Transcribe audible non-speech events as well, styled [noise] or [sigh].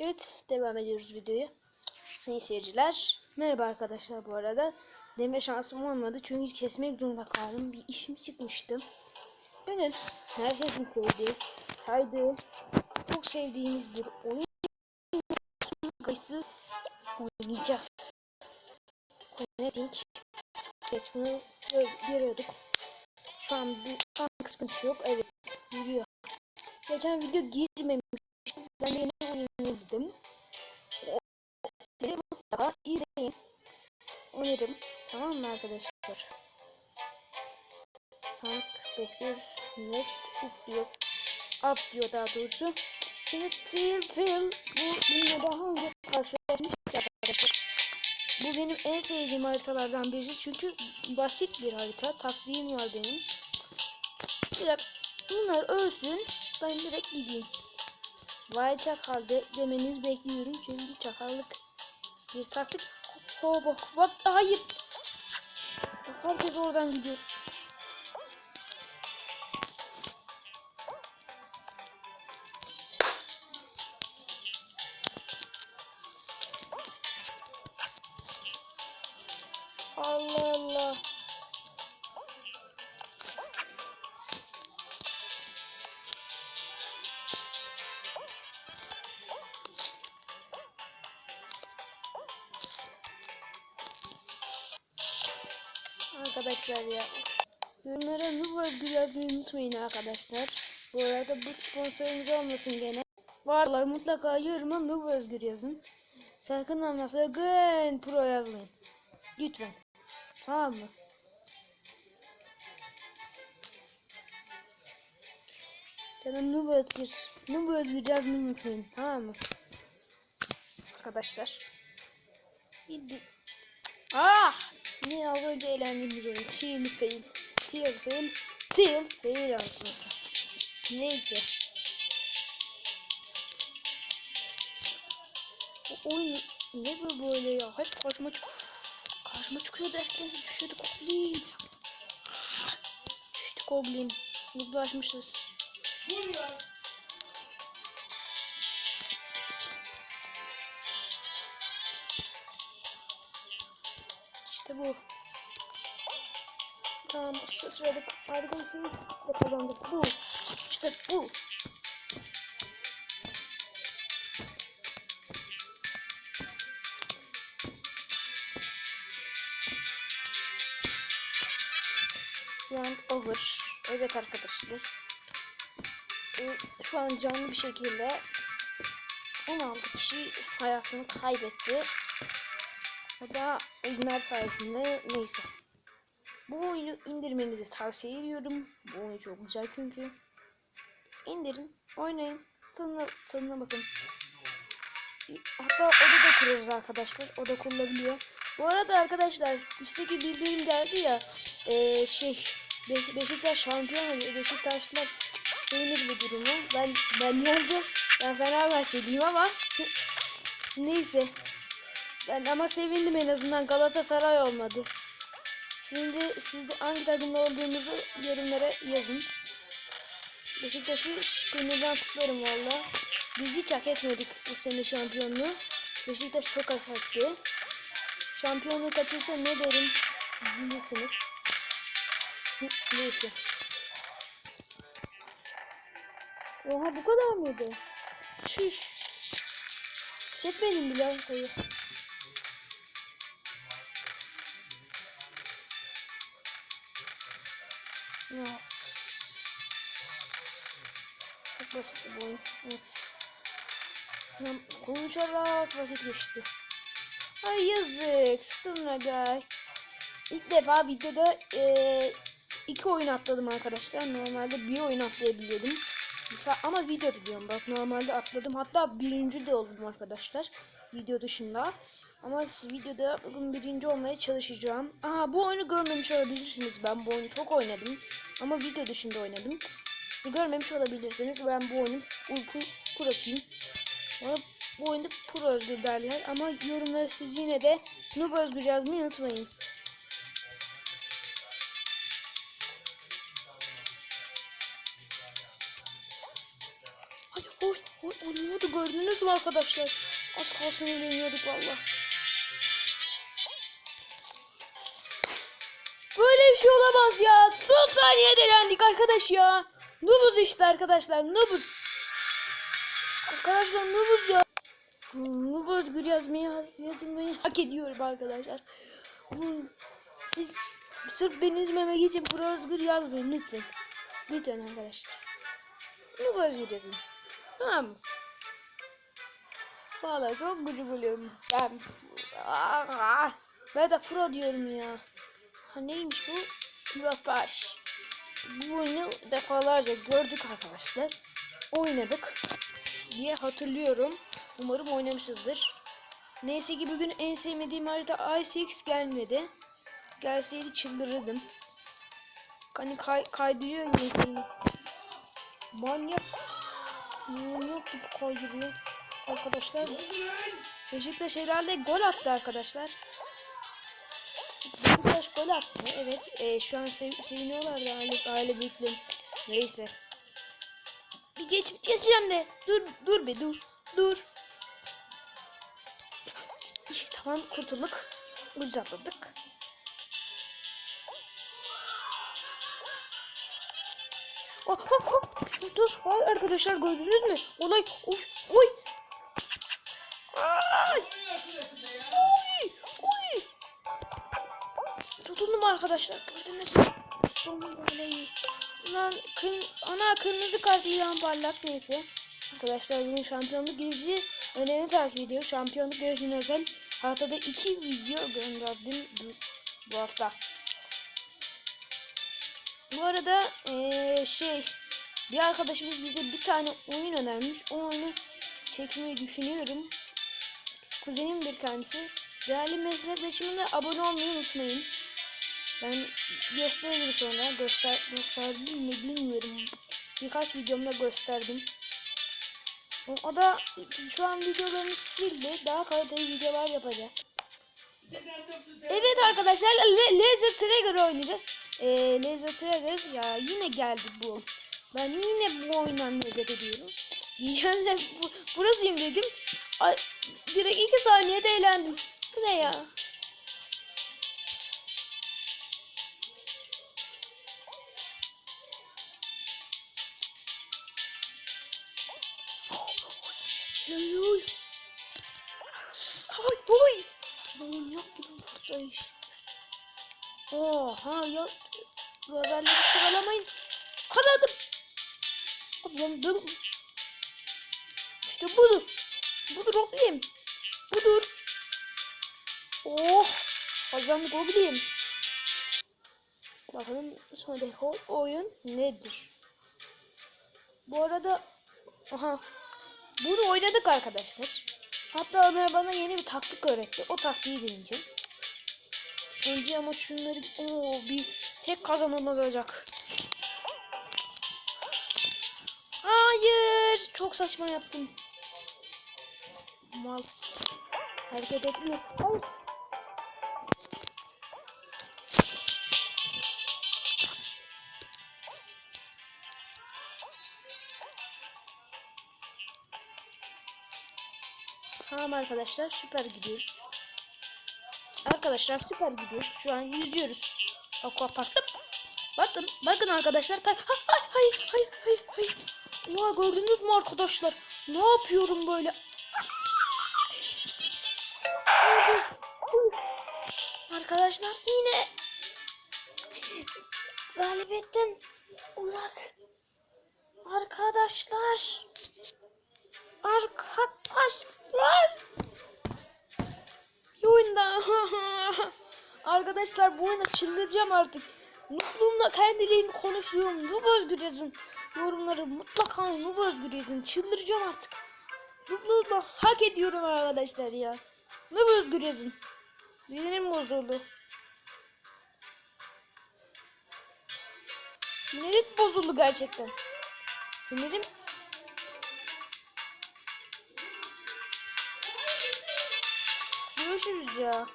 Evet devam ediyoruz videoyu. Sayın seyirciler. Merhaba arkadaşlar bu arada. Deme şansım olmadı çünkü kesmek zorunda kaldım. Bir işim çıkmıştı. Evet herkesin sevdiği, saydığı, çok sevdiğimiz bir oyun. Kayısı oynayacağız. Connecting. Evet bunu görüyorduk. Şu an an sıkıntı yok. Evet yürüyor. Geçen video girmemiştim. Ben yeni oynadım. Mutlaka izleyin. Öneririm. Tamam mı arkadaşlar? Tank bekliyoruz. Next up diyor. Up diyor daha doğrusu. Şimdi Trial Film bu benimle daha önce karşılaşmıştık arkadaşlar. Bu benim en sevdiğim haritalardan birisi çünkü basit bir harita. Taktiğim var benim. Direkt bunlar ölsün. Ben direkt gideyim. Vay çakal de demeniz bekliyorum çünkü çakallık bir taktik. Ho bak bak hayır. Herkes oradan gidiyor. Arkadaşlar ya. Yorumlara Nuva yazmayı unutmayın arkadaşlar. Bu arada bu sponsorumuz olmasın gene. Varlar mutlaka yoruma Nuva Özgür yazın. Sakın ama sakın pro yazmayın. Lütfen. Tamam mı? Canım Nuba Özgür. Nuba Özgür yazmayı unutmayın. Tamam mı? Arkadaşlar. Bir Ah! Ne az önce eğlendiğimiz oyun. Teal fail. Teal fail. Teal fail aslında. Neyse. Bu oyun ne böyle ya? Hep karşıma çık karşıma çıkıyor derken düşüyordu Goblin. Düştü Goblin. Mutlulaşmışız. İşte bu. Tamam sıçradık. Harika bir şey de kazandık. Bu. İşte bu. Round over. Evet arkadaşlar. Şu an canlı bir şekilde 16 kişi hayatını kaybetti. Hatta oyunlar sayesinde neyse. Bu oyunu indirmenizi tavsiye ediyorum. Bu oyun çok güzel çünkü. İndirin, oynayın, tadına, tadına bakın. Hatta oda da kuruyoruz arkadaşlar. Oda kurulabiliyor. Bu arada arkadaşlar üstteki bildirim geldi ya. Ee, şey Beş Beşiktaş şampiyon oluyor. Beşiktaşlılar sevinir bu durumu. Ben ben önce ben Fenerbahçeliyim ama [laughs] neyse. Ben ama sevindim en azından Galatasaray olmadı. De, siz de hangi takımda olduğunuzu yorumlara yazın. Beşiktaş'ı gönülden kutlarım valla. Biz hiç hak etmedik bu sene şampiyonluğu. Beşiktaş çok hak etti. Şampiyonluğu kaçırsa ne derim bilirsiniz. Neyse. Oha bu kadar mıydı? Şuş. Çekmedim bile sayı. Yes. Çok basit bu oyun. Evet. Tamam konuşarak vakit geçti. Ay yazık. Sıkılın guy. İlk defa videoda e, iki oyun atladım arkadaşlar. Normalde bir oyun atlayabiliyordum. Mesela ama video diyorum. Bak normalde atladım. Hatta birinci de oldum arkadaşlar. Video dışında. Ama videoda bugün birinci olmaya çalışacağım. Aha bu oyunu görmemiş olabilirsiniz. Ben bu oyunu çok oynadım. Ama video dışında oynadım. Görmemiş olabilirsiniz. Ben bu oyunun uyku kurasıyım. Ama bu oyunda pro özgür derler. Ama yorumlara siz yine de noob özgür yazmayı unutmayın. Hadi oy oy oynuyordu gördünüz mü arkadaşlar? Az kalsın eğleniyorduk valla. Bir şey olamaz ya. Son saniyede elendik arkadaş ya. Nubuz işte arkadaşlar. Nubuz. Arkadaşlar nubuz ya. Nub özgür yazmayı, yazılmayı hak ediyorum arkadaşlar. Bu- Siz sırf beni üzmemek için pro özgür yazmayın lütfen. Lütfen arkadaşlar. Nub özgür yazın. Tamam mı? Valla çok gıcık oluyorum. Ben... Ben de pro diyorum ya. Ha neymiş bu? Pivapaş. Bu oyunu defalarca gördük arkadaşlar. Oynadık diye hatırlıyorum. Umarım oynamışızdır. Neyse ki bugün en sevmediğim harita ICX gelmedi. Gelseydi çıldırırdım. Hani kay kaydırıyor yine. Manyak. Manyak gibi kaydırıyor. Arkadaşlar. Beşiktaş herhalde gol attı arkadaşlar. Gol attı. Evet. e, şu an sev seviniyorlar da aile, aile büyüklerim. Neyse. Bir geç geçeceğim de. Dur dur be dur. Dur. Tamam kurtulduk. Ucuz atladık. Oh, oh, oh. Dur, Ay, arkadaşlar gördünüz mü? Olay, oy. Oy, oy. Tutundum arkadaşlar. Gördünüz mü? Sonunda olayı. Lan kır, ana kırmızı kart ilan parlak neyse. Arkadaşlar bugün şampiyonluk girişi önemli takip ediyor. Şampiyonluk girişine özel haftada iki video gönderdim bu, bu hafta. Bu arada eee, şey bir arkadaşımız bize bir tane oyun önermiş. O oyunu çekmeyi düşünüyorum. Kuzenimdir kendisi. Değerli meslektaşıma da abone olmayı unutmayın. Ben gösteririm sonra. Göster gösterdim mi bilmiyorum. Birkaç videomda gösterdim. O, da şu an videolarını sildi. Daha kaliteli videolar yapacak. Evet arkadaşlar Le Laser Trigger oynayacağız. Ee, Laser Trigger ya yine geldi bu. Ben yine bu oyundan nefret ediyorum. [laughs] Yani bu, burasıyım dedim. Ay, direkt iki saniyede eğlendim. Bu ne ya? Oy oy. Oy oy. Manyak gibi buradayız. Oha ya. Lazerleri sıralamayın. Kanadım. Ablam dur. İşte budur. Budur oğlum. Budur. Oh. Azam goblin. Bakalım sonraki oyun nedir? Bu arada aha bunu oynadık arkadaşlar. Hatta Ömer bana yeni bir taktik öğretti. O taktiği deneyeceğim. Önce ama şunları o bir tek kazanan olacak. Hayır, çok saçma yaptım. Mal. Hareket etmiyor. Hayır. Tamam arkadaşlar süper gidiyoruz. Arkadaşlar süper gidiyoruz. Şu an yüzüyoruz. Aquapark'ta. Bakın bakın arkadaşlar. Ta ha, ha, hayır hayır hayır hayır. Oha gördünüz mü arkadaşlar? Ne yapıyorum böyle? Arkadaşlar yine galibiyetten uzak. Arkadaşlar. Arkadaşlar. Arkadaşlar bu oyunda çıldıracağım artık. Mutluluğumla kendiliğimi konuşuyorum. Noob Özgür yazın. Yorumları mutlaka Noob Özgür yazın. Çıldıracağım artık. Mutluluğumla hak ediyorum arkadaşlar ya. Noob Özgür yazın. Sinirim bozuldu. Sinirim bozuldu gerçekten. Sinirim Görüşürüz ya.